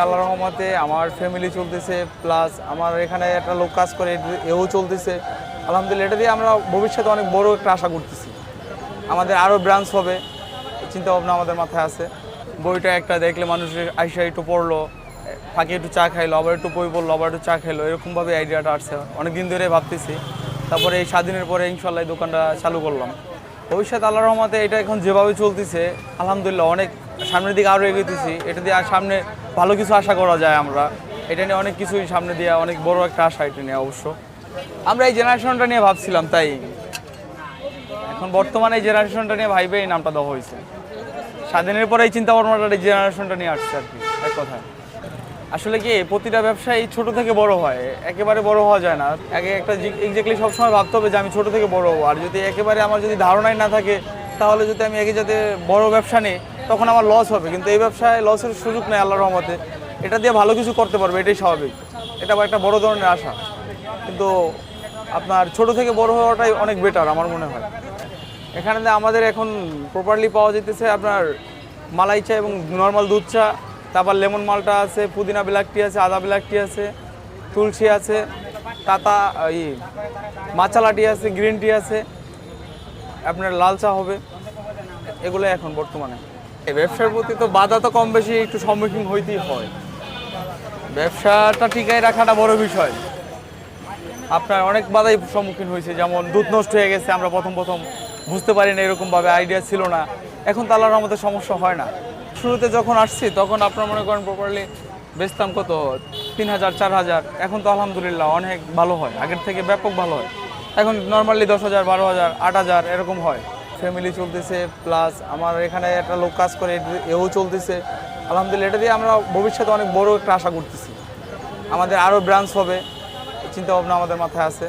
আল্লাহ রহমতে আমার ফ্যামিলি চলতেছে প্লাস আমার এখানে একটা লোক কাজ করে, এও চলতেছে। আলহামদুলিল্লাহ, এটা দিয়ে আমরা ভবিষ্যতে অনেক বড় একটা আশা করতেছি। আমাদের আরও ব্রাঞ্চ হবে চিন্তা ভাবনা আমাদের মাথায় আছে। বইটা একটা দেখলে মানুষের আইসা একটু পড়ল, ফাঁকে একটু চা খাইলো, আবার একটু বই পড়ল, আবার একটু চা খাইলো, এরকমভাবে আইডিয়াটা আসছে। অনেক দিন ধরে ভাবতেছি। তারপরে এই স্বাধীনের পরে ইনশাল্লাহ দোকানটা চালু করলাম। ভবিষ্যৎ আল্লাহ রহমতে এটা এখন যেভাবে চলতেছে, আলহামদুলিল্লাহ অনেক সামনের দিকে আরও এগোতেছি এটা দিয়ে আর সামনে ভালো কিছু আশা করা যায় আমরা। এটা নিয়ে অনেক কিছুই সামনে দিয়ে, অনেক বড় একটা আশা এটা নিয়ে অবশ্য। আমরা এই জেনারেশনটা নিয়ে ভাবছিলাম, তাই? এখন বর্তমানে এই জেনারেশনটা নিয়ে ভাইবে এই নামটা দেওয়া হয়েছে। স্বাধীনের পরে এই চিন্তা ভাবনাটা এই জেনারেশনটা নিয়ে আসছে আর কি, এক কথায়। আসলে কি, প্রতিটা ব্যবসায়ী ছোট থেকে বড় হয়, একেবারে বড় হওয়া যায় না। আগে একটা এক্স্যাক্টলি সবসময় ভাবতে হবে যে আমি ছোট থেকে বড় হব। আর যদি একেবারে আমার যদি ধারণাই না থাকে, তাহলে যদি আমি একে যাতে বড় ব্যবসা নিই তখন আমার লস হবে। কিন্তু এই ব্যবসায় লসের সুযোগ নেই আল্লাহর রহমতে। এটা দিয়ে ভালো কিছু করতে পারবে, এটাই স্বাভাবিক। এটা একটা বড় ধরনের আশা। কিন্তু আপনার ছোট থেকে বড় হওয়াটাই অনেক বেটার আমার মনে হয়। এখানে আমাদের এখন প্রপারলি পাওয়া যেতেছে আপনার মালাই চা এবং নর্মাল দুধ চা, তারপর লেমন মালটা আছে, পুদিনা ব্ল্যাক টি আছে, আদা ব্ল্যাক টি আছে, তুলসী আছে, তাতা ই মাচালা টি আছে গ্রিন টি আছে, আপনার লাল চা হবে এগুলো এখন বর্তমানে। এই ব্যবসার প্রতি তো বাধা তো কম বেশি, একটু সম্মুখীন হইতেই হয়। ব্যবসাটা টিকাই রাখাটা বড় বিষয়। আপনার অনেক বাধাই সম্মুখীন হয়েছে, যেমন দুধ নষ্ট হয়ে গেছে, আমরা প্রথম প্রথম বুঝতে পারি না এরকমভাবে আইডিয়া ছিল না। এখন তো আল্লাহর আমাদের সমস্যা হয় না। শুরুতে যখন আসছি, তখন আপনার মনে করেন প্রপারলি বেচতাম কত? তিন হাজার, চার হাজার। এখন তো আলহামদুলিল্লাহ অনেক ভালো হয়। আগের থেকে ব্যাপক ভালো হয়। এখন নর্মালি দশ হাজার, বারো হাজার, আট হাজার এরকম হয়। ফ্যামিলি চলতেছে প্লাস আমার এখানে একটা লোক কাজ করে, এও চলতেছে। আলহামদুলিল্লাহ, এটা দিয়ে আমরা ভবিষ্যতে অনেক বড় একটা আশা করতেছি। আমাদের আরও ব্রাঞ্চ হবে চিন্তা ভাবনা আমাদের মাথায় আছে।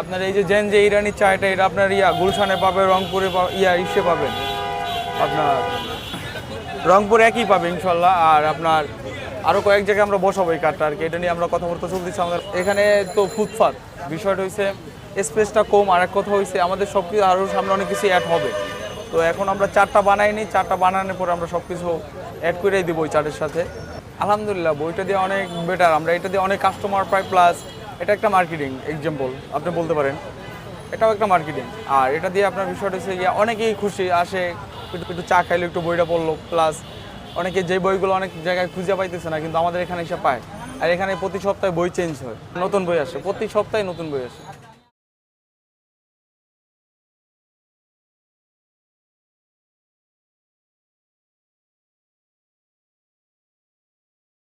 আপনার এই যে জেন যে ইরানি চায়টা, এটা আপনার ইয়া, গুলশানে পাবে, রংপুরে ইয়া, ইসে পাবেন। আপনার রংপুরে একই পাবে, ইনশাল্লাহ, আর আপনার আরও কয়েক জায়গায় আমরা বসাবো এই কার্ডটা আর কি, এটা নিয়ে আমরা কথাবার্তা চলতেছি আমাদের। এখানে তো ফুটপাত, বিষয়টা হয়েছে স্পেসটা কম আর এক কথা হয়েছে আমাদের সব কিছু আরও সামনে অনেক কিছু অ্যাড হবে। তো এখন আমরা চারটা বানাইনি, চারটা বানানোর পরে আমরা সব কিছু অ্যাড করেই দিব ওই চার্টের সাথে। আলহামদুলিল্লাহ, বইটা দিয়ে অনেক বেটার আমরা এটা দিয়ে অনেক কাস্টমার পাই প্লাস এটা একটা মার্কেটিং এক্সাম্পল আপনি বলতে পারেন। এটাও একটা মার্কেটিং আর এটা দিয়ে আপনার বিষয়টা হচ্ছে অনেকেই খুশি, আসে, একটু একটু চা খাইলো, একটু বইটা পড়ল প্লাস অনেকে যে বইগুলো অনেক জায়গায় খুঁজে পাইতেছে না, কিন্তু আমাদের এখানে এসে পায়। আর এখানে প্রতি সপ্তাহে বই চেঞ্জ হয়। নতুন বই আসে, প্রতি সপ্তাহে নতুন বই আসে।